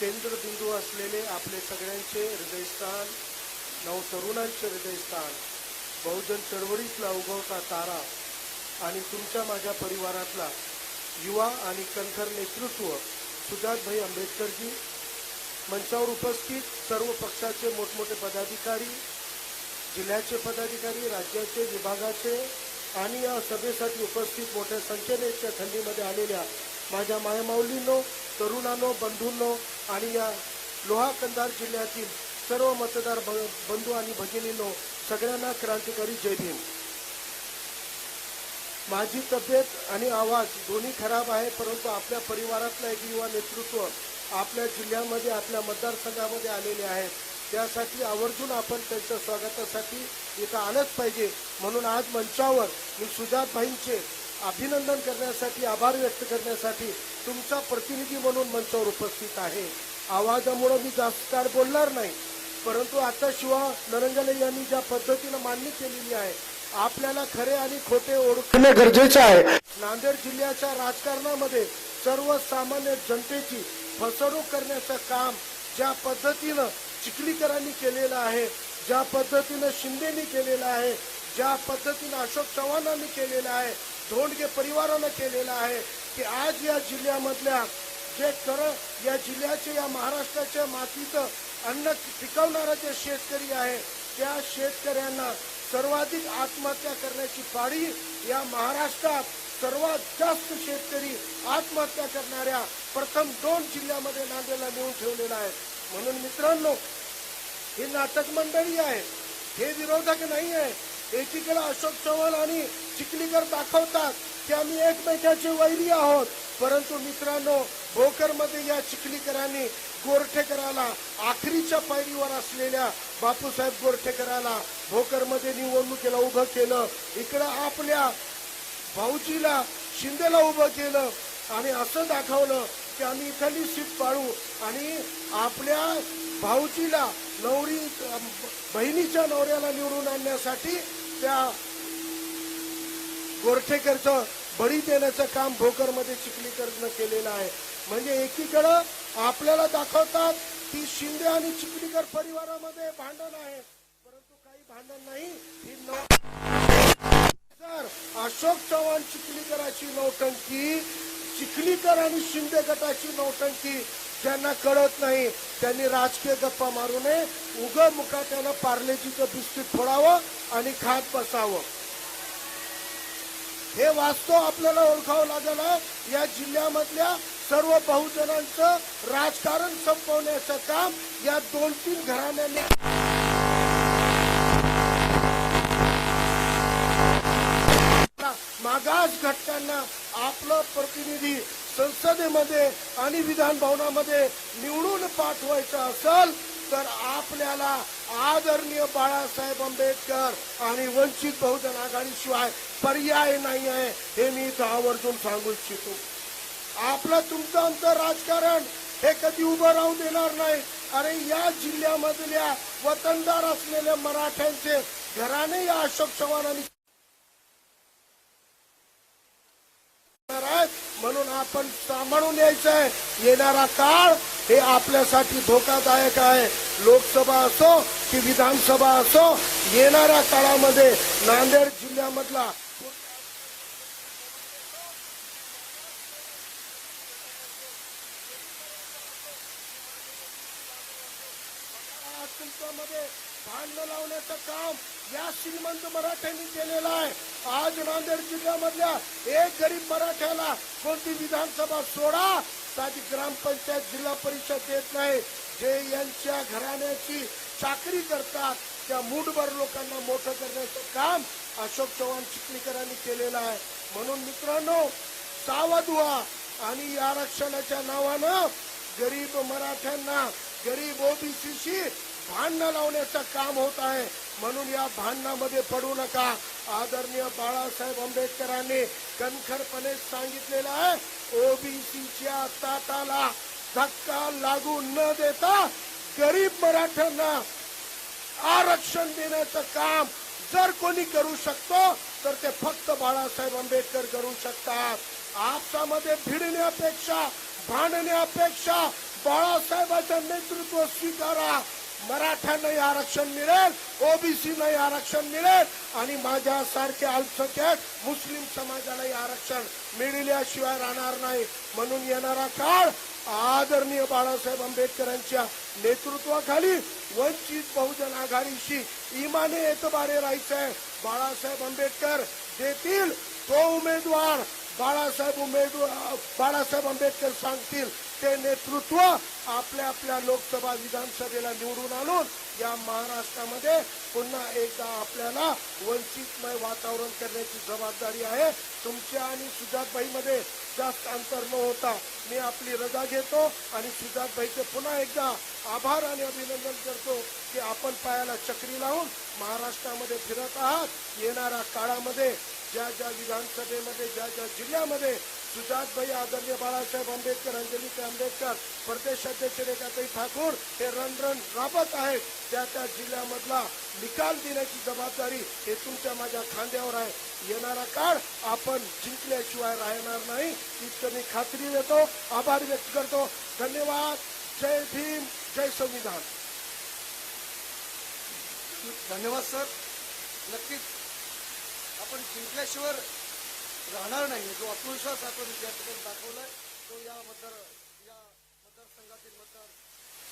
केंद्रबिंदू असलेले आपले सगळ्यांचे हृदयस्थान नवतरुणांचे हृदयस्थान बहुजन चळवळीतला उगवता तारा आणि तुमच्या माझ्या परिवारातला युवा आणि कणखर नेतृत्व सुजातभाई आंबेडकरजी मंचावर उपस्थित सर्व पक्षाचे मोठमोठे पदाधिकारी जिल्ह्याचे पदाधिकारी राज्याचे विभागाचे आणि या सभेसाठी उपस्थित मोठ्या संख्येने त्या थंडीमध्ये आलेल्या माझ्या मायमाऊलींनो तरुणांनो बंधूंनो आणि या लोहा कंधार जिल्ह्यातील सर्व मतदार ब- बंधू आणि भगिनींनो सगळ्यांना क्रांतिकारी जय भीम. माझी तब्येत आणि आवाज दोन्ही खराब आहे परंतु आपल्या परिवारातला एक युवा नेतृत्व आपल्या जिल्ह्यामध्ये आपल्या मतदारसंघामध्ये आलेले आहेत. त्यासाठी आवर्जून आपण त्यांच्या स्वागतासाठी इथं आलंच पाहिजे. म्हणून आज मंचावर मी सुजातभाईंचे अभिनंदन करण्यासाठी आभार व्यक्त करण्यासाठी तुमचा प्रतिनिधी म्हणून मंचावर उपस्थित आहे. आवाजामुळे मी जास्त काळ बोलणार नाही परंतु आता शिवा नरंगले यांनी ज्या पद्धतीनं मांडणी केलेली आहे आपल्याला खरे आणि खोटे ओळखणे गरजेचे आहे. नांदेड जिल्ह्याच्या राजकारणामध्ये सर्वसामान्य जनतेची फसवणूक करण्याचं काम ज्या पद्धतीनं चिखलीकरांनी केलेलं आहे ज्या पद्धतीनं शिंदेनी केलेलं आहे ज्या पद्धतीनं अशोक चव्हाणांनी केलेलं आहे धोंडगे परिवारानं केलेलं आहे की आज या जिल्ह्यामधल्या जे कर या जिल्ह्याचे या महाराष्ट्राच्या मातीचं अन्न पिकवणारा जे शेतकरी आहे त्या शेतकऱ्यांना सर्वाधिक आत्महत्या करण्याची पाळी या महाराष्ट्रात सर्वात जास्त शेतकरी आत्महत्या करणाऱ्या प्रथम दोन जिल्ह्यामध्ये नांदेडला नेऊन ठेवलेला आहे. म्हणून मित्रांनो हे नाटक मंडळी आहे हे विरोधक नाही आहे एकीकडे अशोक चव्हाण आणि चिखलीकर दाखवतात की आम्ही एकमेकाचे वैरी आहोत. परंतु मित्रांनो भोकरमध्ये या चिखलीकरांनी गोरठेकराला आखरीच्या पायरीवर असलेल्या बापूसाहेब गोरठेकराला भोकरमध्ये निवडणुकीला उभं केलं. इकडं आपल्या भाऊजीला शिंदेला उभं केलं आणि असं दाखवलं की आम्ही इथली सीट पाळू. आणि आपल्या भाऊजीला नवरी बहिणीच्या नवऱ्याला निवडून आणण्यासाठी त्या गोरठेकरचं बळी देण्याचं काम भोकरमध्ये चिखलीकरनं केलेलं आहे. म्हणजे एकीकडं आपल्याला दाखवतात की शिंदे आणि चिखलीकर परिवारामध्ये भांडण आहे. परंतु काही भांडण नाही. ही नव अशोक चव्हाण चिखलीकराची नौटंकी चिखलीकर आणि शिंदे गटाची नौटंकी ज्यांना कळत नाही. त्यांनी राजकीय गप्पा मारू नये. उग मुखाट्यानं पार्लेजीचं बिस्किट फोडावं आणि खात बसावं. हे वास्तव आपल्याला ओळखावं लागेल या जिल्ह्यामधल्या सर्व बहुजनांचं राजकारण संपवण्याचं काम या दोन तीन घराण्यांनी मागास घटकांना आपलं प्रतिनिधी संसदेमध्ये आणि विधान भवनामध्ये निवडून पाठवायचं असेल तर आपल्याला आदरणीय बाळासाहेब आंबेडकर आणि वंचित बहुजन आघाडीशिवाय पर्याय नाही आहे हे मी इथं आवर्जून सांगू इच्छितो. आपलं तुमचं आमचं राजकारण हे कधी उभं राहू देणार नाही. अरे या जिल्ह्यामधल्या वतनदार असलेल्या मराठ्यांचे घराने या अशोक चव्हाणांनी करणार आहेत. म्हणून आपण सांभाळून यायचं आहे येणारा काळ हे आपल्यासाठी धोकादायक आहे. लोकसभा असो की विधानसभा असो येणाऱ्या काळामध्ये नांदेड जिल्ह्यामधला आज तुमच्यामध्ये भांडण लावण्याचं काम या श्रीमंत मराठ्यांनी केलेलं आहे. आज नांदेड जिल्ह्यामधल्या एक गरीब मराठ्याला कोणती विधानसभा सोडा? साधी ग्रामपंचायत जिल्हा परिषद देत नाही. जे यांच्या घराण्याची चाकरी करतात त्या मूठभर लोकांना मोठं करण्याचं काम अशोक चव्हाण चिखलीकरांनी केलेलं आहे. म्हणून मित्रांनो सावध व्हा आणि या आरक्षणाच्या नावानं गरीब मराठ्यांना गरीब ओबीसीशी भांडणं लावण्याचं काम होत आहे. म्हणून या भांडणामध्ये पडू नका. आदरणीय बाळासाहेब आंबेडकरांनी कणखरपणे सांगितलेलं आहे ओबीसीच्या ताटाला धक्का लागू न देता गरीब मराठ्यांना आरक्षण देण्याचं काम जर कोणी करू शकतो तर ते फक्त बाळासाहेब आंबेडकर करू शकतात. आपसामध्ये भिडण्यापेक्षा भांडण्यापेक्षा बाळासाहेबांचं नेतृत्व स्वीकारा. मराठ्यांनाही आरक्षण मिळेल ओबीसीलाही आरक्षण मिळेल आणि माझ्यासारखे अल्पसंख्याक मुस्लिम समाजालाही आरक्षण मिळाल्याशिवाय राहणार नाही. म्हणून येणारा काळ आदरणीय बाळासाहेब आंबेडकरांच्या नेतृत्वाखाली वंचित बहुजन आघाडीशी इमाने एतबारे आहे बाळासाहेब आंबेडकर देतील तो उमेदवार. बाळासाहेब उमेदवार बाळासाहेब आंबेडकर सांगतील ते नेतृत्व आपल्या आपल्या लोकसभा विधानसभेला निवडून आणून या महाराष्ट्रामध्ये पुन्हा एकदा आपल्याला वंचितमय वातावरण करण्याची जबाबदारी आहे. तुमच्या आणि सुजातबाईमध्ये जास्त अंतर न होता मी आपली रजा घेतो आणि सुजातबाईचे पुन्हा एकदा आभार आणि अभिनंदन करतो की आपण पायाला चक्री लावून महाराष्ट्रामध्ये फिरत आहात. येणाऱ्या काळामध्ये ज्या ज्या विधानसभेमध्ये ज्या ज्या जिल्ह्यामध्ये सुजातभाई आदरणीय बाळासाहेब आंबेडकर अंजली आंबेडकर प्रदेश अध्यक्ष रेखाताई ठाकूर हे रणरण राबत आहेत. त्या त्या जिल्ह्यामधला निकाल देण्याची जबाबदारी हे तुमच्या माझ्या खांद्यावर आहे. येणारा काळ आपण जिंकल्याशिवाय राहणार नाही. इतकं मी खात्री देतो आभार व्यक्त करतो. धन्यवाद. जय भीम जय संविधान. धन्यवाद सर. नक्कीच आपण जिंकल्याशिवाय राहणार नाही. जो आत्मविश्वास आपण या ठिकाणी दाखवलाय तो या मतदार